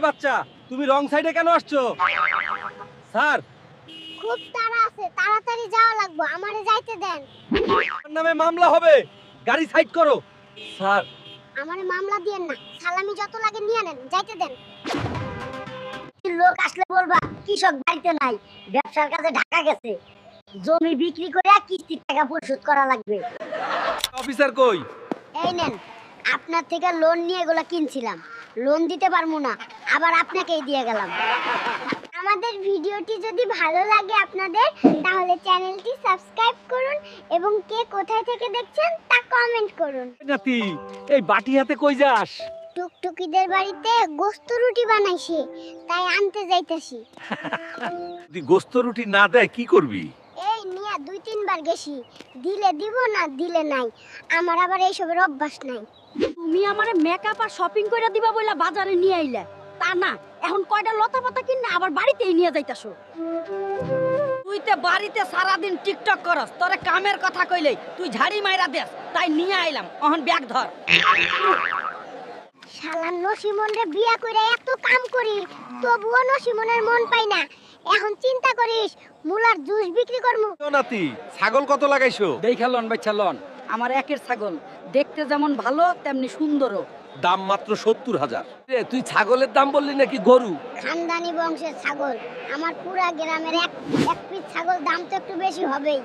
এই বাচ্চা? তুমি রং সাইডে কেন আসছো? স্যার। খুব তাড়া আছে তাড়াতাড়ি যাওয়া লাগবে আমারে যাইতে দেন। আমার নামে মামলা হবে। গাড়ি সাইড করো। স্যার। আমারে মামলা দিয়েন না সালামি যত লাগে নিয়ে নেন যাইতে দেন। লোক আসলে বলবা কৃষক বাড়িতে নাই ব্যবসার কাজে ঢাকা গেছে। জমি বিক্রি করে কিস্তির টাকা পরিশোধ করা লাগবে। অফিসার কই? এই নেন আপনার থেকে লোন নিয়ে এগুলো কিনছিলাম। লোন দিতে পারব না আবার আপনাকেই দিয়ে গেলাম। আমাদের ভিডিওটি যদি ভালো লাগে আপনাদের তাহলে চ্যানেলটি সাবস্ক্রাইব করুন এবং কে কোথায় থেকে দেখছেন তা কমেন্ট করুন। নাতি এই বাটি হাতে কই যাস? টুকটুকিদের বাড়িতে গোস্ত রুটি বানাইছে তাই আনতে যাইতেছি। যদি গোস্ত রুটি না দেয় কি করবি? তিনবার গেছি। দিলে দিব না দিলে নাই। আমার আবার এইসবের অভ্যাস নাই। তুমি আমারে মেকআপ আর শপিং করে দিবা বইলা বাজারে নিয়ে আইলে। তা না এখন কয়টা লতা পাতা কিনে আবার বাড়িতেই নিয়ে যাইতাছো? তুই তে বাড়িতে সারাদিন টিকটক করস তোরে কামের কথা কইলেই তুই ঝাড়ি মাইরা দেস তাই নিয়ে আইলাম অহন ব্যাগ ধর। শালা নসিমন রে বিয়া কইরা এত কাম করি তবুও নসিমনের মন পাই না। এখন চিন্তা করিস মুলার জুস বিক্রি করমু। নাতি ছাগল কত লাগাইছো? দেখা লন বাচ্চা লন। আমার একের ছাগল। দেখতে যেমন ভালো তেমনি সুন্দরও। দাম মাত্র সত্তর হাজার। তুই ছাগলের দাম বললি নাকি গরু? খানদানি বংশের ছাগল। আমার পুরা গ্রামের এক এক পিস ছাগল দাম তো একটু বেশি হবেই।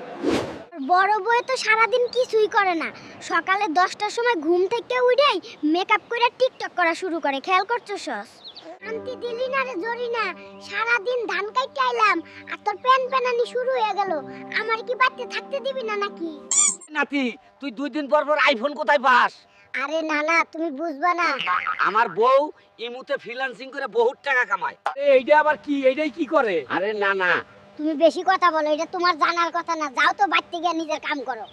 বড় বউ তো সারাদিন কিছুই করে না। সকালে দশটার সময় ঘুম থেকে উঠেই মেকআপ করে টিকটক করা শুরু করে। খেয়াল করছ সস? শান্তি দিলি না রে জরি না সারাদিন ধান কাইতে আইলাম আর তোর প্যান প্যানানি শুরু হয়ে গেল। আমার কি বাড়িতে থাকতে দিবি না নাকি? নাতি তুই দুই দিন পর পর আইফোন কোথায় পাস? আরে না না তুমি বুঝবা না। আমার বউ ইমুতে ফ্রিল্যান্সিং করে বহুত টাকা কামায়। এইটা আবার কি? এইটাই কি করে? আরে না না। তুমি বেশি কথা বলো এটা তোমার জানার কথা না। যাও তো বাড়িতে গিয়ে নিজের কাম করো।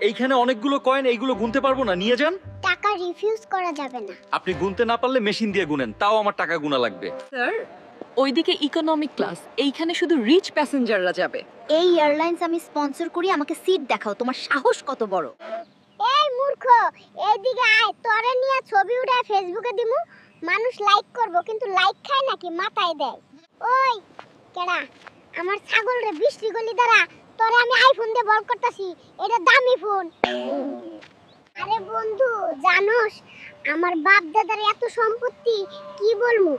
এইখানে অনেকগুলো কয়েন এইগুলো গুনতে পারব না। নিয়ে যান। টাকা রিফিউজ করা যাবে না। আপনি গুনতে না পারলে মেশিন দিয়ে গুনেন। তাও আমার টাকা গুনা লাগবে। স্যার ওইদিকে ইকোনমিক ক্লাস এইখানে শুধু রিচ প্যাসেঞ্জাররা যাবে। এই এয়ারলাইন্স আমি স্পন্সর করি আমাকে সিট দেখাও। তোমার সাহস কত বড়। এই মূর্খ এইদিকে আয়। তোরে নিয়ে ছবি উঠায় ফেসবুকে দিমু। মানুষ লাইক করব কিন্তু লাইক খায় নাকি? মাথায় দেয়। ওই কেডা? আমার ছাগল রে বৃষ্টি গলি দ্বারা তোরে আমি আইফোন দিয়ে বল করতাছি। এটা দামি ফোন আরে বন্ধু, জানোস, আমার বাপ দাদার এত সম্পত্তি, কি বলমু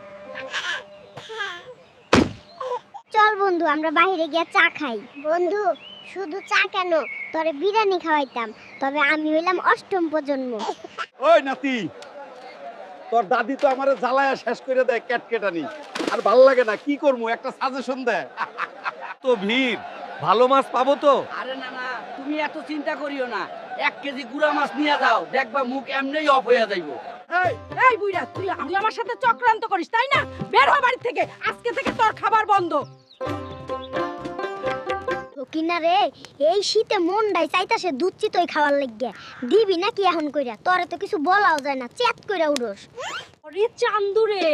চল বন্ধু, আমরা বাইরে গিয়ে চা খাই। বন্ধু, শুধু চা কেন? তোরে বিরিয়ানি খাওয়াইতাম, তবে আমি হইলাম অষ্টম প্রজন্ম। ওই নাতি, তোর দাদি তো আমারে জ্বালায়া শেষ করে দেয় ক্যাটকেটানি। আর ভালো লাগে না, কি করব? একটা সাজেশন দেয় তো ভিড়। ভালো মাছ পাবো তো? আরে না না তুমি এত চিন্তা করিও না। এক কেজি গুড়া মাছ নিয়ে যাও দেখবা মুখ এমনিই অফ হয়ে যাইবো। এই এই বুইড়া তুই তুই আমার সাথে চক্রান্ত করিস তাই না? বের হ বাড়ি থেকে আজকে থেকে তোর খাবার বন্ধ। কিনা রে এই শীতে মনটাই চাইতাছে দুধ চিতই খাওয়ার লাগিয়া দিবি নাকি এখন কইরা? তোরে তো কিছু বলাও যায় না চেত কইরা উড়োস। আরে চান্দুরে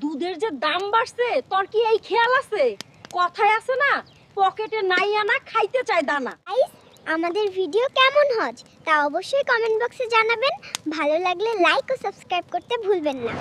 দুধের যে দাম বাড়ছে তোর কি এই খেয়াল আছে? কথায় আছে না, পকেটে নাই আনা, খাইতে চায় দানা। আমাদের ভিডিও কেমন হজ, তা অবশ্যই কমেন্ট বক্সে জানাবেন। ভালো লাগলে লাইক ও সাবস্ক্রাইব করতে ভুলবেন না।